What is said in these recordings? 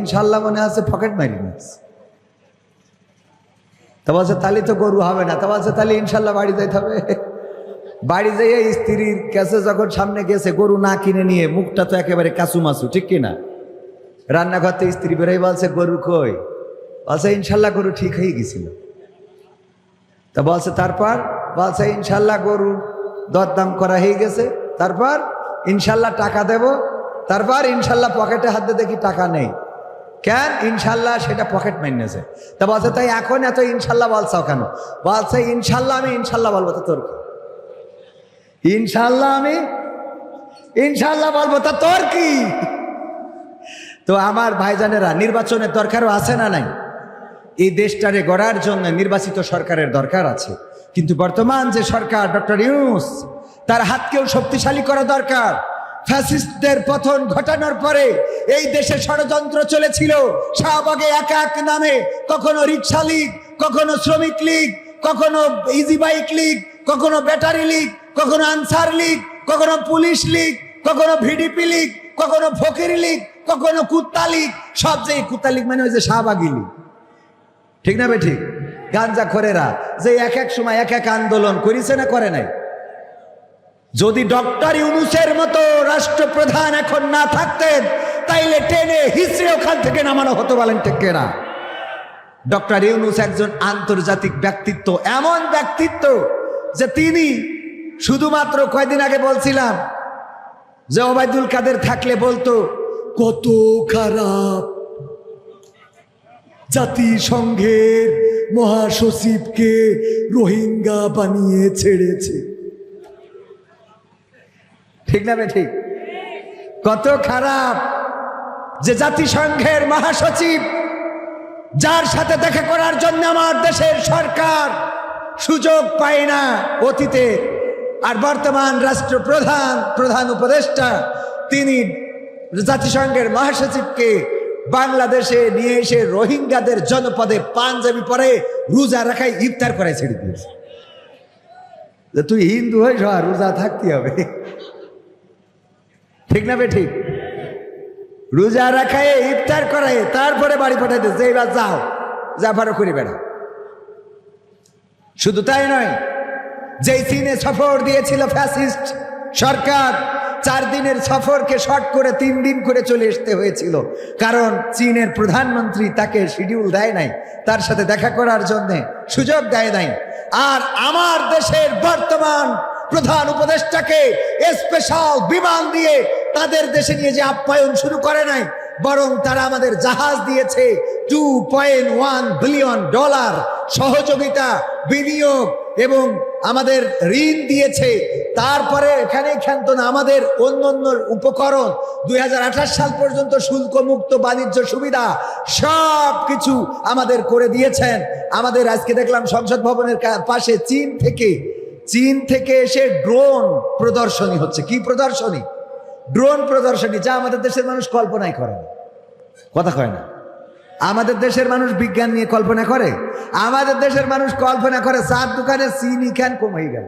ইনশাল্লাহ মনে আছে পকেট মারি নিয়েছে তা বলছে তাহলে তো গরু হবে না তা বলছে তাহলে ইনশাল্লাহ বাড়ি যাইতে হবে। বাড়ি যাইয়ে স্ত্রীর কাছে যখন সামনে গেছে, গরু না কিনে নিয়ে মুখটা তো একেবারে কাসুমাসু ঠিক কিনা রান্নাঘর থেকে স্ত্রী বেরোই বলছে, গরু কই? বলছে ইনশাল্লাহ গরু ঠিক হয়ে গেছিল। তা বলছে, তারপর? বলছে ইনশাল্লাহ গরু দরদাম করা হয়ে গেছে। তারপর? ইনশাল্লাহ টাকা দেব। তারপর? ইনশাল্লাহ পকেটে হাতে দেখি টাকা নেই। কেন? ইনশাল্লাহ সেটা পকেট মাইনেছে তা বলছে তাই এখন এত ইনশাল্লাহ বলছাও কেন? বলছে, ইনশাল্লাহ আমি ইনশাল্লাহ বলব, তো তোর? ইনশাল্লাহ আমি ইনশাল্লাহ বলব, তা তোর কি? তো আমার ভাইজানেরা, নির্বাচনের দরকারও আছে না নাই? এই দেশটারে গড়ার জন্য নির্বাচিত সরকারের দরকার আছে। কিন্তু বর্তমান যে সরকার, ডক্টর ইউনুস, তার হাতকেও শক্তিশালী করা দরকার। ফ্যাসিস্টদের পতন ঘটানোর পরে এই দেশে ষড়যন্ত্র চলেছিল। শাহবাগে এক এক নামে, কখনো রিক্সা লীগ, কখনো শ্রমিক লীগ, কখনো ইজি বাইক লীগ, কখনো ব্যাটারি লীগ, কখনো আনসার লীগ, কখনো পুলিশ লীগ, কখনো ভিডিপি লীগ, কখনো ফকির লীগ, কখনো কুত্তা লীগ, সব যে কুত্তা লীগ মানে ওই যে শাহবাগি লীগ। ঠিক না বে ঠিক গাঞ্জা খোরেরা, যে এক এক সময় এক এক আন্দোলন করেছে না করে নাই? যদি ডক্টর ইউনুসের মতো রাষ্ট্রপ্রধান এখন না থাকতেন তাইলে টেনে হিসড়ে ওখান থেকে নামানো হতো বলেন না ডক্টর ইউনুস একজন আন্তর্জাতিক ব্যক্তিত্ব, এমন ব্যক্তিত্ব যে তিনি শুধুমাত্র কয়দিন আগে বলছিলাম যে ওবায়দুল কাদের থাকলে বলতো, কত খারাপ জাতিসংঘের মহাসচিবকে রোহিঙ্গা বানিয়ে ছেড়েছে। ঠিক না ঠিক? কত খারাপ যে জাতিসংঘের মহাসচিব, যার সাথে দেখা করার জন্য আমার দেশের সরকার সুযোগ পায় না অতীতে, আর বর্তমান রাষ্ট্রপ্রধান, প্রধান উপদেষ্টা, তিনি জাতিসংঘের মহাসচিবকে বাংলাদেশে নিয়ে এসে রোহিঙ্গাদের জনপদে পাঞ্জাবি পরে রোজা রাখায় ইফতার করে ছেড়ে দিয়েছে। তুই হিন্দু আর রোজা থাকতে হবে। ঠিক না বে ঠিক? রোজা রাখায়, ইফতার করায়, তারপরে বাড়ি পাঠাই দিচ্ছে এইবার যাও যা পারো করে বেড়া। শুধু তাই নয়, যেই চীনে সফর দিয়েছিল ফ্যাসিস্ট সরকার, চার দিনের সফরকে শর্ট করে তিন দিন করে চলে আসতে হয়েছিল। কারণ চীনের প্রধানমন্ত্রী তাকে শিডিউল দেয় নাই, তার সাথে দেখা করার জন্যে সুযোগ দেয় নাই। আর আমার দেশের বর্তমান প্রধান উপদেষ্টাকে স্পেশাল বিমান দিয়ে তাদের দেশে নিয়ে যে আপ্যায়ন শুরু করে নাই, বরং তারা আমাদের জাহাজ দিয়েছে two point one billion dollar সহযোগিতা, বিনিয়োগ এবং আমাদের ঋণ দিয়েছে। তারপরে এখানে ক্ষান্ত না, আমাদের অন্য অন্য উপকরণ, দুই হাজার আঠাশ সাল পর্যন্ত শুল্ক মুক্ত বাণিজ্য সুবিধা সব কিছু আমাদের করে দিয়েছেন। আমাদের আজকে দেখলাম সংসদ ভবনের পাশে চীন থেকে চীন থেকে এসে ড্রোন প্রদর্শনী হচ্ছে। কি প্রদর্শনী? ড্রোন প্রদর্শনী, যা আমাদের দেশের মানুষ কল্পনাই করে না। কথা কয় না। আমাদের দেশের মানুষ বিজ্ঞান নিয়ে কল্পনা করে। আমাদের দেশের মানুষ কল্পনা করে চার দোকানে চিনি কেন কমে গেল?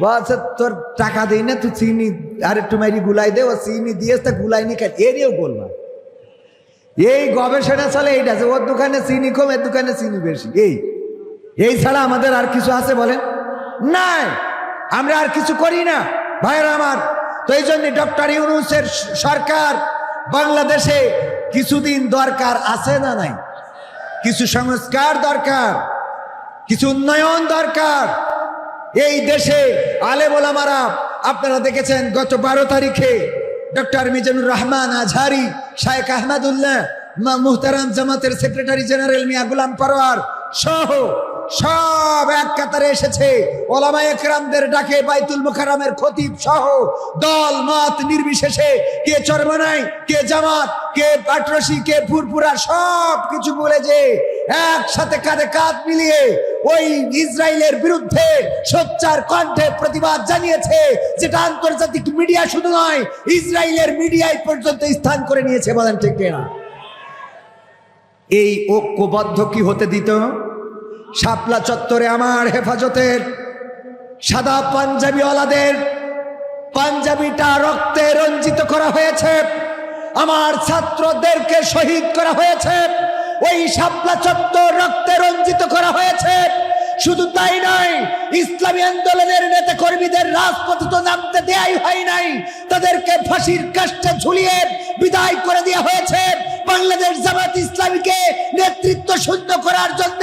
বলছে, তোর টাকা দিই না, তুই চিনি আর একটু মারি গুলাই দে, ও চিনি দিয়েছ তা গুলাই নি কেন এরিও বললাম এই গবেষণা চলে এইটা যে, ওর দোকানে চিনি কম, এর দোকানে চিনি বেশি। এই এই ছাড়া আমাদের আর কিছু আছে বলেন? নাই। আমরা আর কিছু করি না, ভাইয়ের আমার। তো এই জন্য ডক্টর ইউনুসের সরকার বাংলাদেশে কিছুদিন দরকার আছে না নাই? কিছু সংস্কার দরকার, কিছু উন্নয়ন দরকার। এই দেশে আলে ওলামারা, আপনারা দেখেছেন গত বারো তারিখে ডক্টর মিজানুর রহমান আজহারি শায়েক আহমদুল্লাহ মুহতারাম জামাতের সেক্রেটারি জেনারেল মিয়া গুলাম পারোয়ার সহ সব এক কাতারে এসেছে। ওলামা একরামদের ডাকে বাইতুল মুখারামের খতিব সহ দল, মত নির্বিশেষে কে চরমনাই, কে জামাত, কে আটরসি কে ফুরপুরা সব কিছু বলে যে একসাথে কাঁধে কাঁধ মিলিয়ে ওই ইসরায়েলের বিরুদ্ধে সোচ্চার কণ্ঠে প্রতিবাদ জানিয়েছে, যেটা আন্তর্জাতিক মিডিয়া শুধু নয়, ইসরায়েলের মিডিয়ায় পর্যন্ত স্থান করে নিয়েছে, বলেন ঠিক এই ঐক্যবদ্ধ কি হতে দিত? শাপলা চত্বরে আমার হেফাজতের, সাদা পাঞ্জাবিওয়ালাদের, পাঞ্জাবিটা রক্তে রঞ্জিত করা হয়েছে। আমার ছাত্রদেরকে শহীদ করা হয়েছে। ওই শাপলা চত্বর রক্তে রঞ্জিত করা হয়েছে। শুধু তাই নয় ইসলামী আন্দোলনের নেতা কর্মীদের রাজপথে তো নামতে দেয়াই হয় নাই। তাদেরকে ফাঁসির কাষ্টে ঝুলিয়ে বিদায় করে দেওয়া হয়েছে। বাংলাদেশ জামাত ইসলামীকে নেতৃত্ব শূন্য করার জন্য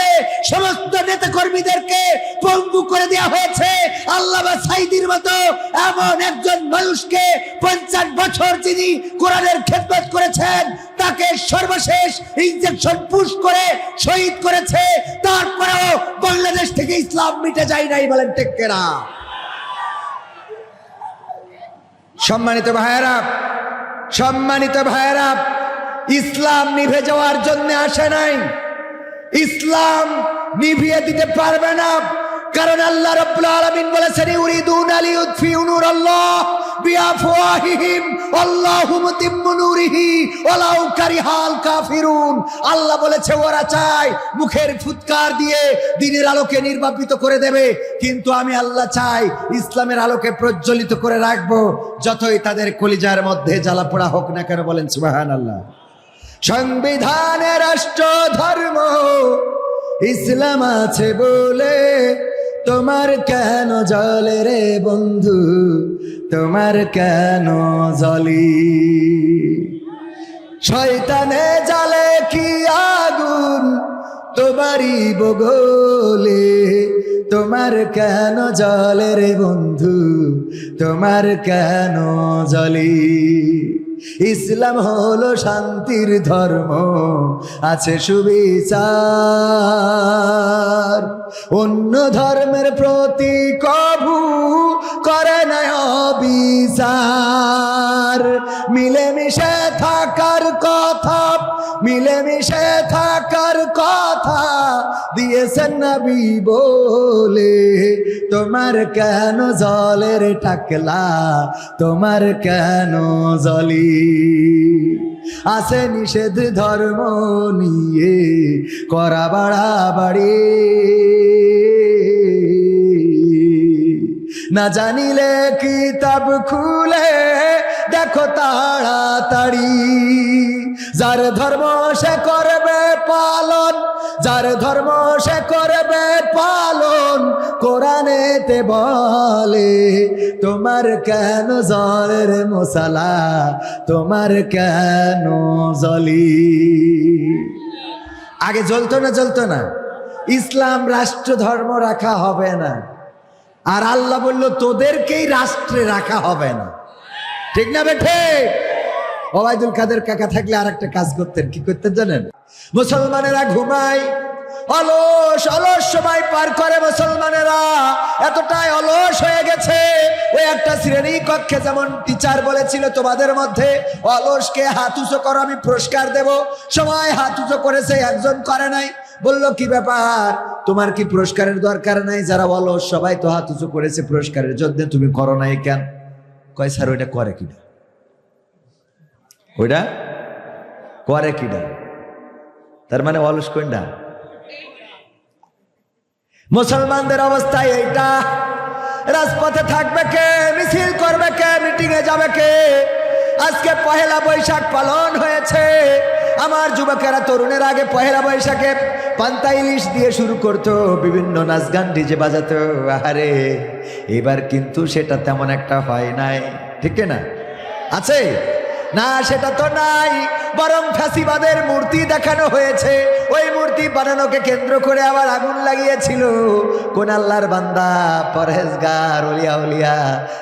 সমস্ত নেতা কর্মীদেরকে পঙ্গু করে দেওয়া হয়েছে। আল্লাহ সাইদির মতো এমন একজন মানুষকে পঞ্চাশ বছর যিনি কোরআনের খেদমত করেছেন, তাকে সর্বশেষ ইঞ্জেকশন পুশ করে শহীদ করেছে। তারপরেও বাংলাদেশ থেকে ইসলাম মিটে যায় নাই বলেন টেক্কেরা সম্মানিত ভাইয়েরা সম্মানিত ভাইয়েরা, ইসলাম নিভে যাওয়ার জন্য আসে নাই। ইসলাম নিভিয়ে দিতে পারবে না। কারণ আল্লাহ রাব্বুল আলামিন বলেছেন, ইউরিদুন আলিয়ুতফিউ নূরাল্লাহ বিআফওয়াহিহিম, আল্লাহু মুতিম্মু নূরিহি, ওয়ালাউ কারিহাল কাফিরুন। আল্লাহ বলেছে, ওরা চায় মুখের ফুৎকার দিয়ে দিনের আলোকে নির্বাপিত করে দেবে, কিন্তু আমি আল্লাহ চাই ইসলামের আলোকে প্রজ্বলিত করে রাখব, যতই তাদের কলিজার মধ্যে জ্বালা পোড়া হোক না কেন। বলেন, সুবহানাল্লাহ। সংবিধানে রাষ্ট্র ধর্ম ইসলাম আছে বলে তোমার কেন জলে রে বন্ধু? তোমার কেন জলি? শয়তানে জালে কি আগুন? তোমারই বগলে। তোমার কেন জলে রে বন্ধু? তোমার কেন জলি? ইসলাম হলো শান্তির ধর্ম, আছে সুবিচার। অন্য ধর্মের প্রতি কভু করে না বিচার মিলেমিশে থাকার নবী বলে, তোমার কেন জলের টাকলা? তোমার কেন জলি? আছে নিষেধ ধর্ম নিয়ে, করা বাড়াবাড়ি না জানিলে কিতাব খুলে, দেখো তাড়াতাড়ি। যার ধর্ম সে করবে পালন যার ধর্ম সে করবে পালন, কোরআনেতে বলে, তোমার কেন জলের মশালা? তোমার কেন জলি? আগে জ্বলতো না জ্বলতো না। ইসলাম রাষ্ট্র ধর্ম রাখা হবে না। আর আল্লাহ বলল, তোদেরকেই রাষ্ট্রে রাখা হবে না। ঠিক না বেঠে ওবায়দুল কাদের কাকা থাকলে আর একটা কাজ করতেন, কি করতেন জানেন? মুসলমানেরা ঘুমায়, অলস অলস সময় পার করে মুসলমানেরা। এতটাই অলস হয়ে গেছে, ওই একটা শ্রেণি কক্ষে যেমন টিচার বলেছিল তোমাদের মধ্যে, অলসকে হাত উঁচু করো, আমি পুরস্কার দেব। সবাই হাত উঁচু করেছে, একজন করে নাই। বলল, কি ব্যাপার? তোমার কি পুরস্কারের দরকার নাই? যারা অলস সবাই তো হাত উঁচু করেছে পুরস্কারের জন্য, তুমি করো নাই কেন? কয়, স্যার, ওইটা করে কিনা? ওইটা করে কিনা তার মানে অলস কইন্ডা? মুসলমানদের অবস্থায় এইটা। রাজপথে থাকবে কে? মিছিল করবে কে? মিটিং এ যাবে কে? আজকে পহেলা বৈশাখ পালন হয়েছে। আমার যুবকেরা, তরুণের আগে পহেলা বৈশাখে পান্তা ইলিশ দিয়ে শুরু করতো, বিভিন্ন নাচ গান ডিজে বাজাতো। আহারে, এবার কিন্তু সেটা তেমন একটা হয় নাই। ঠিক না? আছে? না, সেটা তো নাই। বরং ফাঁসিবাদের মূর্তি দেখানো হয়েছে। ওই মূর্তি বানানোকে কেন্দ্র করে আবার আগুন লাগিয়েছিল। কোন আল্লাহর বান্দা, পরহেজগার উলিয়া উলিয়া,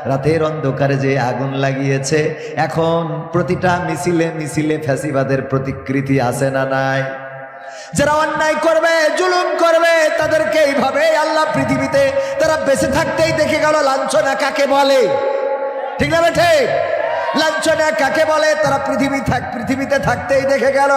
রাতের অন্ধকারে যে আগুন লাগিয়েছে, এখন প্রতিটা মিছিলে মিছিলে ফ্যাসিবাদের প্রতিকৃতি আছে না নাই? যারা অন্যায় করবে, জুলুম করবে, তাদেরকে এইভাবে আল্লাহ পৃথিবীতে তারা বেঁচে থাকতেই দেখে গেল, লাঞ্ছনা কাকে বলে? ঠিক না ঠিক? লাঞ্ছনা কাকে বলে? তারা পৃথিবী থাক পৃথিবীতে থাকতেই দেখে গেল।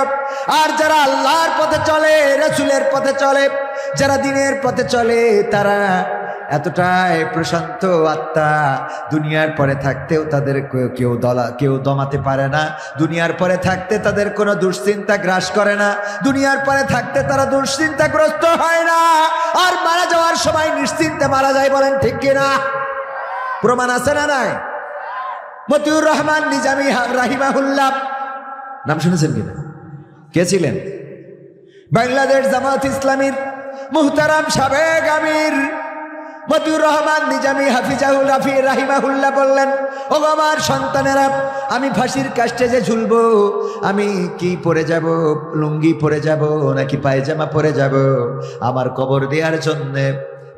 আর যারা আল্লাহর পথে চলে, রসুলের পথে চলে, যারা দিনের পথে চলে, তারা এতটাই প্রশান্ত আত্মা। দুনিয়ার পরে থাকতেও তাদের কেউ- দলা কেউ দমাতে পারে না। দুনিয়ার পরে থাকতে তাদের কোনো দুশ্চিন্তা গ্রাস করে না। দুনিয়ার পরে থাকতে তারা দুশ্চিন্তাগ্রস্ত হয় না। আর মারা যাওয়ার সময় নিশ্চিন্তে মারা যায় বলেন ঠিক কিনা? প্রমাণ আছে না নাই? মতিউর রহমান, নিজামী রাহিমাহুল্লাহ। নাম শুনেছেন কিনা? কে ছিলেন? বাংলাদেশ জামাত ইসলামীর মুহতারাম সাবেক আমির মতিউর রহমান, নিজামী হাফিজাহুল রাফি রাহিমাহুল্লাহ বললেন ও আমার সন্তানেরা, আমি ফাঁসির কাষ্টে যে ঝুলবো, আমি কি পরে যাব? লুঙ্গি পরে যাব নাকি পায়জামা পরে যাব? আমার কবর দেওয়ার জন্যে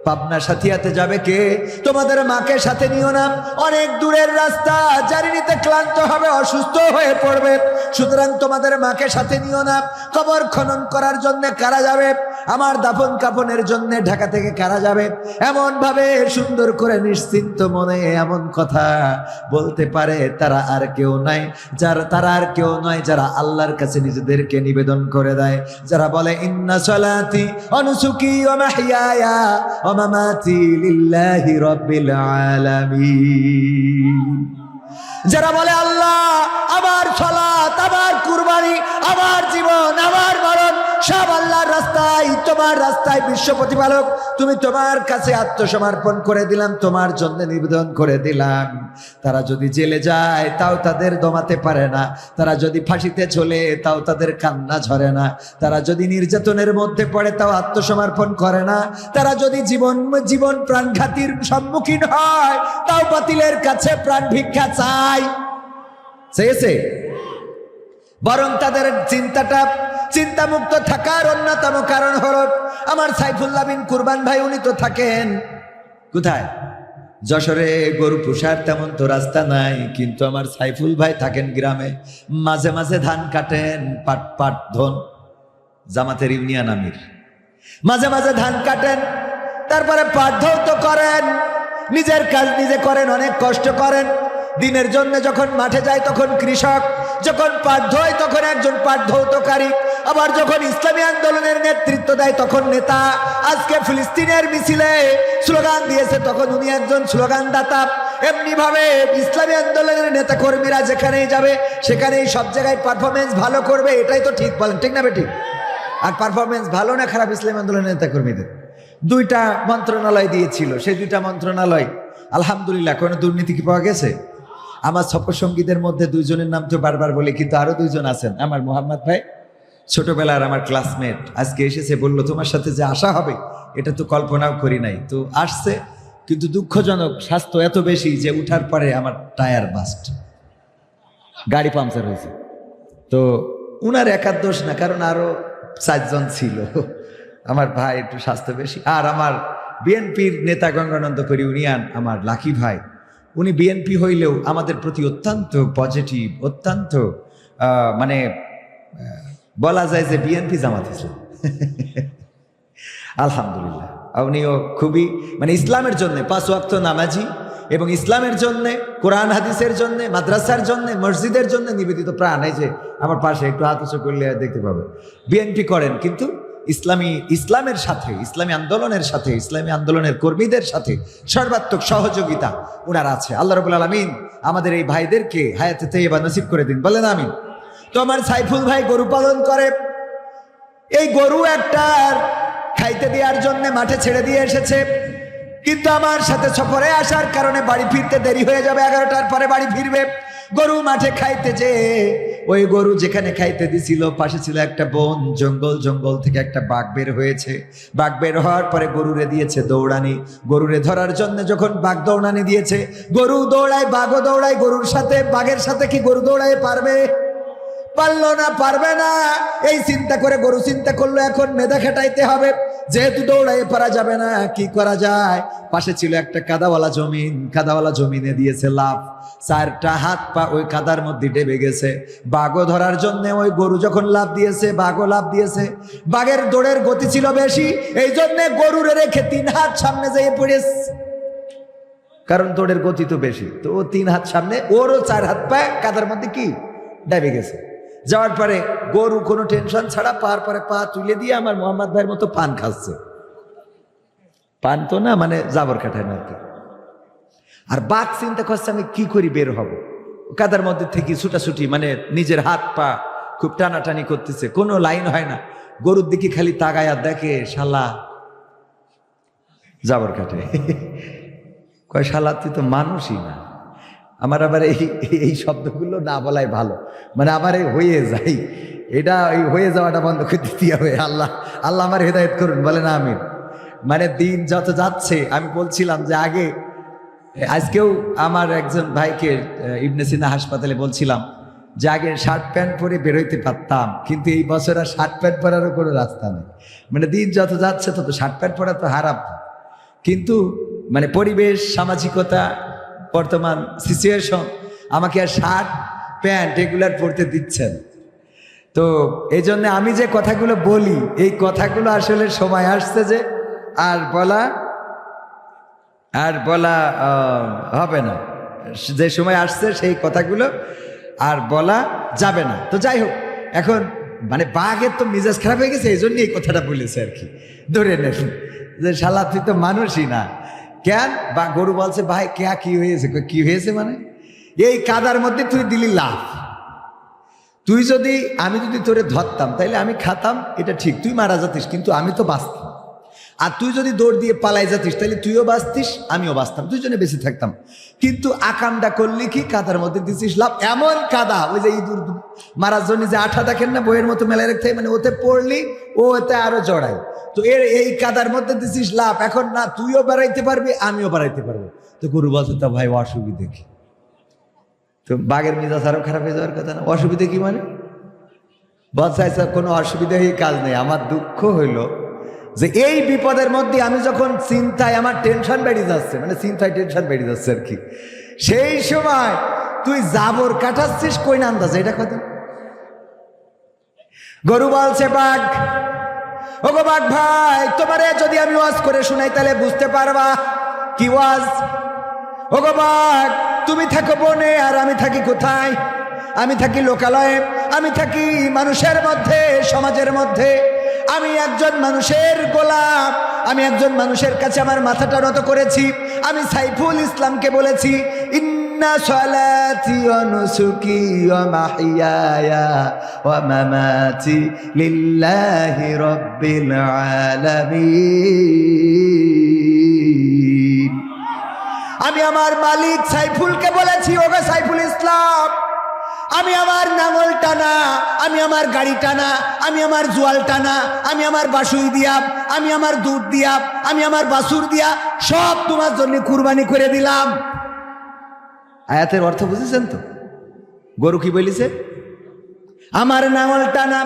পাবনা সাথিয়াতে যাবে কে? তোমাদের মাকে সাথে নিও না। অনেক দূরের রাস্তা জার্নিতে ক্লান্ত হবে, অসুস্থ হয়ে পড়বে। সুতরাং তোমাদের মাকে সাথে নিও না। কবর খনন করার জন্য কারা যাবে? আমার দাফন কাফনের জন্য ঢাকা থেকে কারা যাবে? এমন ভাবে সুন্দর করে নিশ্চিন্ত মনে এমন কথা বলতে পারে তারা আর কেউ নাই। যারা তারা আর কেউ নয়, যারা আল্লাহর কাছে নিজেদেরকে নিবেদন করে দেয়। যারা বলে, ইন্না সলাতি অনুসুকি যারা বলে, আল্লাহ, আমার সলাত, আমার কুরবানি, আমার জীবন, আমার সব আল্লাহর রাস্তায়, তোমার রাস্তায় বিশ্ব প্রতিপালক। তুমি তোমার কাছে আত্মসমর্পণ করে দিলাম, তোমার জন্য নিবেদন করে দিলাম। তারা যদি জেলে যায়, তাও তাদের দমাতে পারে না। তারা যদি ফাঁসিতে চলে তাও তাদের কান্না ঝরে না। তারা যদি নির্যাতনের মধ্যে পড়ে, তাও আত্মসমর্পণ করে না। তারা যদি জীবন জীবন প্রাণঘাতির সম্মুখীন হয়, তাও বাতিলের কাছে প্রাণ ভিক্ষা চায়। চেয়েছে? বরং তাদের চিন্তাটা চিন্তামুক্ত থাকার অন্যতম কারণ হলো আমার সাইফুল্লাহ বিন কুরবান ভাই, উনি তো থাকেন। কোথায়? যশোরে গরু পুষার তেমন তো রাস্তা নাই, কিন্তু আমার সাইফুল ভাই থাকেন গ্রামে। মাঝে মাঝে ধান কাটেন, পাট পাট ধন, জামাতের ইউনিয়ন আমির। মাঝে মাঝে ধান কাটেন, তারপরে পাট ধৌত করেন। নিজের কাজ নিজে করেন, অনেক কষ্ট করেন। দিনের জন্য যখন মাঠে যায় তখন কৃষক, যখন পাঠ ধোয় তখন একজন পাট ধৌতকারী। আবার যখন ইসলামী আন্দোলনের নেতৃত্ব দেয়, তখন নেতা আজকে ফিলিস্তিনের মিছিলে স্লোগান দিয়েছে, তখন উনি একজন স্লোগান দাতা এমনি ভাবে ইসলামী আন্দোলনের নেতা কর্মীরা যেখানেই যাবে, সেখানেই সব জায়গায় পারফরমেন্স ভালো করবে, এটাই তো ঠিক বলেন, ঠিক না বেটি? আর পারফরমেন্স ভালো না খারাপ ইসলামী আন্দোলনের নেতা কর্মীদের দুইটা মন্ত্রণালয় দিয়েছিল, সেই দুইটা মন্ত্রণালয়, আলহামদুলিল্লাহ, কোনো দুর্নীতি কি পাওয়া গেছে? আমার সঙ্গীদের মধ্যে দুইজনের নাম তো বারবার বলি, কিন্তু আরও দুইজন আছেন, আমার মোহাম্মদ ভাই। ছোটবেলার আমার ক্লাসমেট আজকে এসেছে, বলল, তোমার সাথে যে আসা হবে, এটা তো কল্পনাও করি নাই। তো আসছে, কিন্তু দুঃখজনক স্বাস্থ্য এত বেশি যে উঠার পরে আমার টায়ার বাস্ট। গাড়ি পাংচার হয়েছে। তো উনার একার দোষ না, কারণ আরও চারজন ছিল। আমার ভাই একটু স্বাস্থ্য বেশি। আর আমার বিএনপির নেতা গঙ্গানন্দ করি উনিয়ান আমার লাকি ভাই। উনি বিএনপি হইলেও আমাদের প্রতি অত্যন্ত পজিটিভ অত্যন্ত মানে বলা যায় যে বিএনপি জামাত ইসলাম। আলহামদুলিল্লাহ। উনিও খুবই মানে ইসলামের জন্য, পাঁচ ওয়াক্ত নামাজি এবং ইসলামের জন্যে, কোরআন, হাদিসের জন্য, মাদ্রাসার জন্য, মসজিদের জন্য নিবেদিত প্রাণ। এই যে আমার পাশে একটু হাত উঁচু করলে দেখতে পাবে। বিএনপি করেন, কিন্তু ইসলামী, ইসলামের সাথে, ইসলামী আন্দোলনের সাথে, ইসলামী আন্দোলনের কর্মীদের সাথে সর্বাত্মক সহযোগিতা ওনার আছে। আল্লাহ রবুল আলমিন আমাদের এই ভাইদেরকে হায়াতে তেবা নসিব করে দিন। বলেন আমিন। তো আমার সাইফুল ভাই গরু পালন করে। এই গরু একটা খাইতে দেওয়ার জন্য মাঠে ছেড়ে দিয়ে এসেছে। কিন্তু আমার সাথে সফরে আসার কারণে বাড়ি ফিরতে দেরি হয়ে যাবে, এগারোটার পরে বাড়ি ফিরবে। গরু মাঠে খাইতে যে ওই গরু যেখানে খাইতে দিছিল, পাশে ছিল একটা বন, জঙ্গল জঙ্গল থেকে একটা বাঘ বের হয়েছে। বাঘ বের হওয়ার পরে গরুরে দিয়েছে দৌড়ানি। গরুরে ধরার জন্য যখন বাঘ দৌড়ানি দিয়েছে, গরু দৌড়ায়, বাঘও দৌড়ায়, গরুর সাথে, বাঘের সাথে কি গরু দৌড়ায় পারবে? পারল না, পারবে না। এই চিন্তা করে গরু চিন্তা করল, এখন মেধা খেটাইতে হবে। যেহেতু দৌড়াই পারা যাবে না, কি করা যায়? পাশে ছিল একটা কাদাওয়ালা জমিন, কাদাওয়ালা জমিনে দিয়েছে লাভ চারটা হাত পা ওই কাদার মধ্যে ডেবে গেছে। বাঘও ধরার জন্য ওই গরু যখন লাভ দিয়েছে, বাঘও লাভ দিয়েছে। বাঘের দৌড়ের গতি ছিল বেশি, এই জন্য গরুরে রেখে তিন হাত সামনে যেয়ে পড়েছে। কারণ দৌড়ের গতি তো বেশি। তো ও তিন হাত সামনে, ওরও চার হাত পা কাদার মধ্যে কি? ডেবে গেছে। যাওয়ার পরে গরু কোনো টেনশন ছাড়া পার পরে পা তুলে দিয়ে আমার মোহাম্মদ ভাইয়ের মতো পান খাচ্ছে। পান তো না মানে জাবর কাটায় না আর কি। আর বাঘ চিন্তা করছে আমি কি করি বের হব। কাদার মধ্যে থেকে ছুটাছুটি মানে নিজের হাত পা খুব টানাটানি করতেছে, কোনো লাইন হয় না। গরুর দিকে খালি তাগায়া দেখে, শালা, জাবর কাটে। কয়, শালা, তুই তো মানুষই না। আমার আবার এই এই শব্দগুলো না বলাই ভালো। মানে আমার এই হয়ে যাই এটা এই হয়ে যাওয়াটা বন্ধ করে দিতে হবে। আল্লাহ আল্লাহ আমার হেদায়ত করুন বলে না আমি মানে দিন যত যাচ্ছে, আমি বলছিলাম যে আগে, আজকেও আমার একজন ভাইকে ইবনে সিনা হাসপাতালে বলছিলাম যে আগে শার্ট প্যান্ট পরে বেরোইতে পারতাম, কিন্তু এই বছর আর শার্ট প্যান্ট পরারও কোনো রাস্তা নেই। মানে দিন যত যাচ্ছে, তত শার্ট প্যান্ট পরা তো হারাম। কিন্তু মানে পরিবেশ, সামাজিকতা বর্তমান সিচুয়েশন আমাকে আর শার্ট, প্যান্ট এগুলার পরতে দিচ্ছেন। তো এই জন্য আমি যে কথাগুলো বলি, এই কথাগুলো আসলে সময় আসছে যে আর বলা আর বলা হবে না। যে সময় আসছে সেই কথাগুলো আর বলা যাবে না। তো যাই হোক, এখন মানে বাঘের তো মেজাজ খারাপ হয়ে গেছে, এই জন্য এই কথাটা বলেছে আর কি। ধরে নেন, যে শালা তুই তো মানুষই না। কেন বা গরু বলছে, ভাই, কে, কি হয়েছে? কি হয়েছে মানে? এই কাদার মধ্যে তুই দিলি লাভ। তুই যদি, আমি যদি তোরে ধরতাম, তাইলে আমি খাতাম, এটা ঠিক। তুই মারা যাতিস, কিন্তু আমি তো বাঁচতাম। আর তুই যদি দৌড় দিয়ে পালাই যাতিস তাহলে তুইও বাঁচতিস, আমিও বাঁচতাম দুজনে বেঁচে থাকতাম। কিন্তু আকামটা করলি কি? কাদার মধ্যে দিছিস লাভ এমন কাদা, ওই যে ইঁদুর মারার জন্য যে আঠা দেখেন না, বইয়ের মতো মেলায় রাখতে মানে ওতে পড়লি ও ওতে আরও জড়ায়। তো এর এই কাদার মধ্যে দিছিস লাভ এখন না, তুইও বেড়াইতে পারবি, আমিও বেড়াইতে পারব। তো গরু বলছে, তা ভাই, অসুবিধে কি? তো বাঘের মেজাজ আরও খারাপ হয়ে যাওয়ার কথা না? অসুবিধে কি মানে? বলছে আচ্ছা কোনো অসুবিধাই কাজ নেই। আমার দুঃখ হইল যে এই বিপদের মধ্যে আমি যখন চিন্তায় আমার টেনশন বেড়ে যাচ্ছে মানে চিন্তায় টেনশন বেড়ে যাচ্ছে আর কি, সেই সময় তুই জাবর কাটাচ্ছিস কই না আন্দাজ, এটা কথা গরু বলছে, বাঘ ও গো বাঘ ভাই, তোমারে যদি আমি ওয়াজ করে শুনাই তাহলে বুঝতে পারবা কি ওয়াজ? ও গো বাঘ, তুমি থাকো বনে আর আমি থাকি কোথায়? আমি থাকি লোকালয়ে, আমি থাকি মানুষের মধ্যে, সমাজের মধ্যে। আমি একজন মানুষের গোলাম, আমি একজন মানুষের কাছে আমার মাথাটা নত করেছি। আমি সাইফুল ইসলামকে বলেছি আলামিন। আমি আমার মালিক সাইফুলকে বলেছি, ওগো সাইফুল ইসলাম আমি আমার নাঙল টানা, আমি আমার গাড়ি টানা, আমি আমার জোয়াল টানা, আমি আমার বাসুই দিয়া, আমি আমার দুধ দিয়া, আমি আমার বাসুর দিয়া, সব তোমার জন্য কুরবানি করে দিলাম। আয়াতের অর্থ বুঝেছেন তো? গরু কি বলিছে? আমার নাঙল টানা,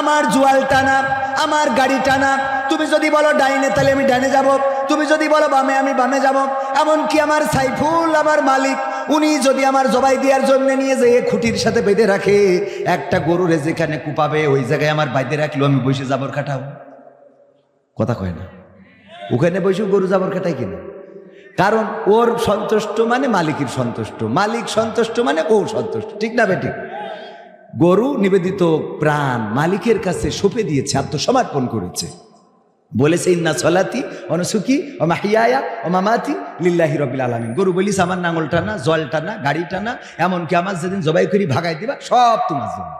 আমার জোয়াল টানা, আমার গাড়ি টানা, তুমি যদি বলো ডাইনে তাহলে আমি ডাইনে যাব, তুমি যদি বলো বামে আমি বামে যাব, এমনকি আমার সাইফুল, আমার মালিক উনি যদি আমার জবাই দেওয়ার জন্য নিয়ে যেয়ে খুঁটির সাথে বেঁধে রাখে। একটা গরুরে যেখানে কুপাবে, ওই জায়গায় আমার বাইতে রাখল, আমি বসে জাবর কাটাও কথা কয় না। ওখানে বসে গরু জাবর কাটাই কিনা কারণ ওর সন্তুষ্ট মানে মালিকের সন্তুষ্ট, মালিক সন্তুষ্ট মানে ও সন্তুষ্ট, ঠিক না বেঠিক গরু নিবেদিত প্রাণ মালিকের কাছে সঁপে দিয়েছে, আত্মসমর্পণ করেছে। বলেছে ইন্না সলাতি অনসুকি মাহিয়ায়া, ও মামাতি, লিল্লাহি রবিল আলমিন। গরু বলিস আমার নাঙল টানা, জল টানা, গাড়ি টানা, এমনকি আমার যেদিন জবাই করি ভাগাই দিবা, সব তোমার জন্য।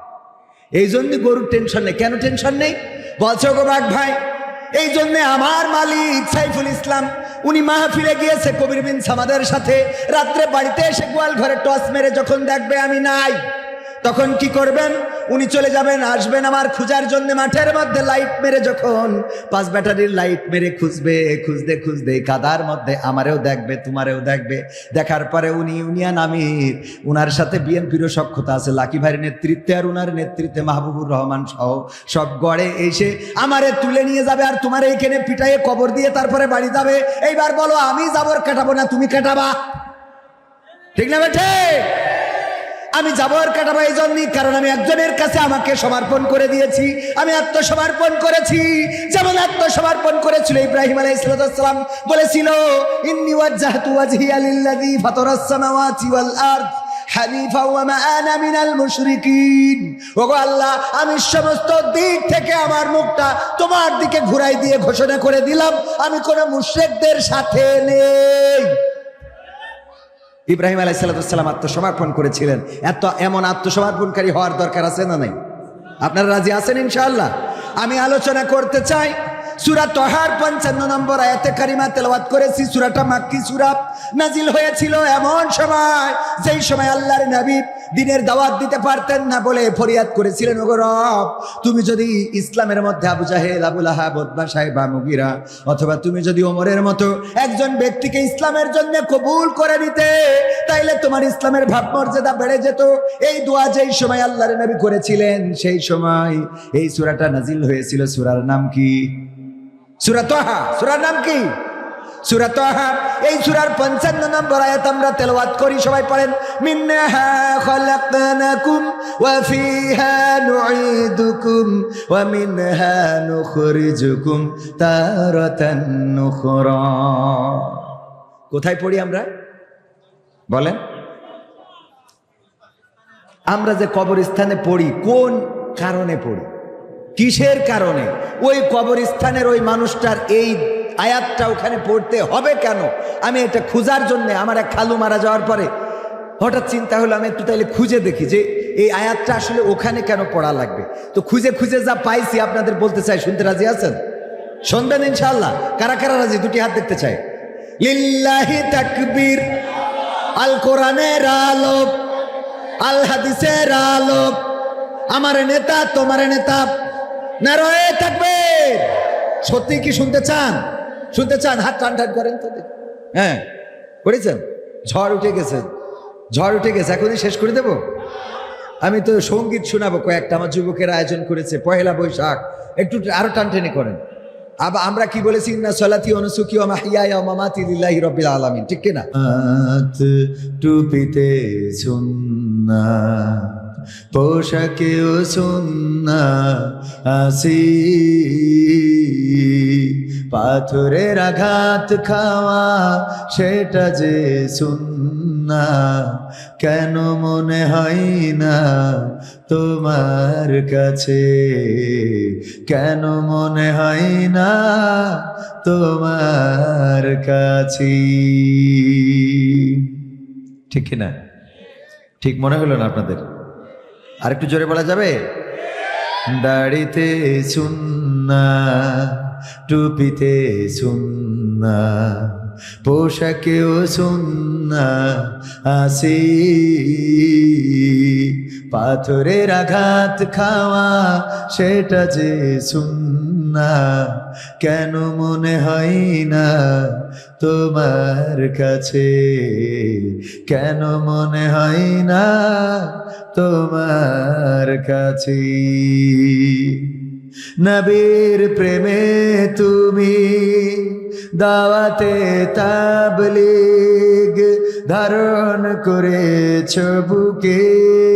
এই জন্য গরুর টেনশন নেই। কেন টেনশন নেই? বলছো গো বাঘ ভাই এই জন্যে আমার মালিক সাইফুল ইসলাম, উনি মাহফিলে গিয়েছে কবির বিন সামাদের সাথে। রাত্রে বাড়িতে এসে গোয়াল ঘরে টস মেরে যখন দেখবে আমি নাই তখন কি করবেন? উনি চলে যাবেন, আসবেন আমার খুঁজার জন্য মাঠের মধ্যে লাইট মেরে যখন পাঁচ ব্যাটারির লাইট মেরে খুঁজবে, খুঁজতে খুঁজতে কাদার মধ্যে আমারেও দেখবে, তোমারেও দেখবে। দেখার পরে উনি ইউনিয়ন আমির, উনার সাথে বিএনপিরও সক্ষতা আছে, লাকি ভাইয়ের নেতৃত্বে আর উনার নেতৃত্বে মাহবুবুর রহমান সহ সব গড়ে এসে আমারে তুলে নিয়ে যাবে আর তোমার এইখানে পিটাইয়ে কবর দিয়ে তারপরে বাড়ি যাবে। এইবার বলো, আমি যাবর কাটাবো না, তুমি কাটাবা। ঠিক না বেঠে? আমি যাবর কাটাবো এই জন্যই কারণ আমি একজনের কাছে আমাকে সমর্পণ করে দিয়েছি। আমি আত্মসমর্পণ করেছি। যেমন আত্মসমর্পণ করেছিল ইব্রাহিম আলাইহিসসালাম বলেছিল আমি সমস্ত দিক থেকে আমার মুখটা তোমার দিকে ঘুরাই দিয়ে ঘোষণা করে দিলাম, আমি কোনো মুশরিকদের সাথে নেই। ইব্রাহিম আলাইসাল্লাম আত্মসমর্পণ করেছিলেন। এত এমন আত্মসমর্পণকারী হওয়ার দরকার আছে না নাই? আপনারা রাজি আছেন ইনশাল্লাহ আমি আলোচনা করতে চাই সুরা তহার পঞ্চান্ন নম্বর আয়াতে কারিমা তেলাওয়াত করেছি। সুরাটা মাক্কি সুরা নাজিল হয়েছিল এমন সময়, যেই সময় আল্লাহর নবী দিনের দাওয়াত দিতে পারতেন না বলে ফরিয়াদ করেছিলেন, ওগো রব, তুমি যদি ইসলামের মধ্যে আবু জাহেল আবুল আহা বদমা সাহেব, মুগিরা, অথবা তুমি যদি ওমরের মতো একজন ব্যক্তিকে ইসলামের জন্য কবুল করে নিতে, তাইলে তোমার ইসলামের ভাবমর্যাদা বেড়ে যেত। এই দোয়া যেই সময় আল্লাহর নবী করেছিলেন, সেই সময় এই সুরাটা নাজিল হয়েছিল। সূরার নাম কি? সূরা তাহা, সূরার নাম কি? সূরা তাহা, এই সূরার 55 নম্বর আয়াত আমরা তেলাওয়াত করি, সবাই পড়েন। মিনহা খলাকনাকুম ওয়া ফিহা নুঈদুকুম ওয়া মিনহা নুখরিজুকুম তারাতান নুখরা। কোথায় পড়ি আমরা? বলেন। আমরা যে কবরস্থানে পড়ি, কোন কারণে পড়ি? কিসের কারণে? ওই কবরস্থানের ওই মানুষটার এই আয়াতটা ওখানে পড়তে হবে কেন? আমি এটা খোঁজার জন্য আমার এক খালু মারা যাওয়ার পরে হঠাৎ চিন্তা হলো, আমি একটু তাইলে খুঁজে দেখি যে এই আয়াতটা আসলে ওখানে কেন পড়া লাগবে? তো খুঁজে খুঁজে যা পাইছি, আপনাদের বলতে চাই, শুনতে রাজি আছেন? শুনবেন ইনশাল্লাহ কারা কারা রাজি? দুটি হাত দেখতে চাই। লিল্লাহি তাকবীর, আল কোরআনের আলোক, আল হাদিসের আলোক। আমার নেতা, তোমার নেতা নারয়ে থাকবে। সত্যি কি শুনতে চান? শুনতে চান? হাত টান টান করেন তো হ্যাঁ করেছেন? ঝড় উঠে গেছে। ঝড় উঠে গেছে। এখনই শেষ করে দেব? আমি তো সংগীত শোনাবো কয়েকটা। আমার যুবকের আয়োজন করেছে। পহেলা বৈশাখ। একটু আরও টান টেনে করেন। আবার আমরা কি বলেছি? না সলাতি অনুসুকি মামাতি লিল্লাহি রব্বিল আলামিন। ঠিক কি না হাত টুপিতে সুন্না পোশাকেও সুন্না আসি পাথরের আঘাত খাওয়া সেটা যে সুন্না, কেন মনে হয় না তোমার কাছে? কেন মনে হয় না তোমার কাছে? ঠিক কিনা? ঠিক মনে হলো না আপনাদের? আর একটু জোরে বলা যাবে? দাড়িতে সুন্না, টুপিতে সুন্না, পোশাকেও সুন্না, আসি। পাথরের আঘাত খাওয়া, সেটা যে সুন্না, কেন মনে হয় না? তোমার কাছে। কেন মনে হয় না তোমার কাছে? নবীর প্রেমে তুমি দাওয়াতে তাবলিগ ধারণ করেছ বুকে।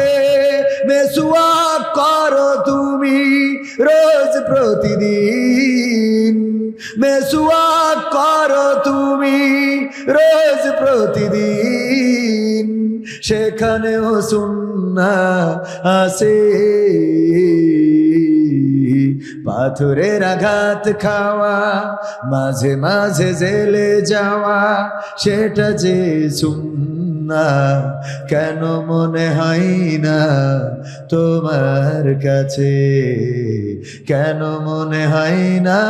রোজ প্রতিদিন। মেসুয়া করো তুমি রোজ প্রতিদিন। সেখানেও সুন্না আসে পাথরের আঘাত খাওয়া, মাঝে মাঝে জেলে যাওয়া, সেটা যে সুন্না কেন মনে হয় না তোমার কাছে? কেন মনে হয় না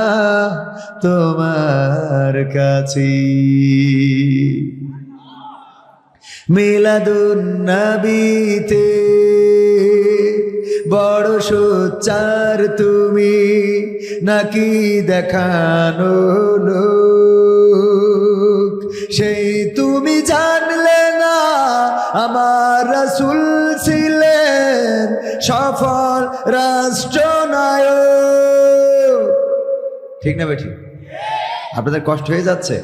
তোমার কাছে? মিলাদুন্নবীতে বড় সোচ্চার তুমি নাকি দেখানো রাষ্ট্রনায়ক। ঠিক না বেঠিক? আপনাদের কষ্ট হয়ে যাচ্ছে?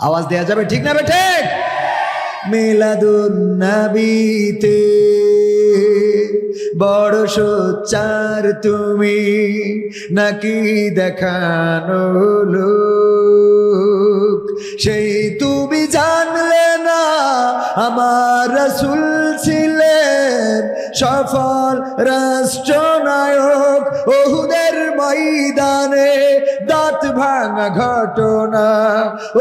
আওয়াজ দেয়া যাবে ঠিক না বেঠিক? মিলাদুন্নবীতে বড় সোচ্চার তুমি নাকি দেখানো লোক? সেই তুমি জানলে না আমার রসুল ছিলেন সফল রাষ্ট্রনায়ক ওহুদের ময়দানে দাঁত ভাঙা ঘটনা।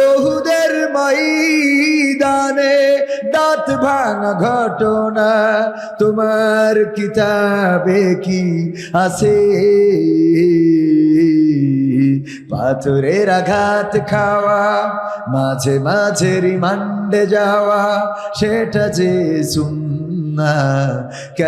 ওহুদের ময়দানে দাঁত ভাঙা ঘটনা। তোমার কিতাবে কি আছে? পাথরের আঘাত খাওয়া, মাঝে মাঝে রিমান্ডে যাওয়া, সেটা যে সুন্না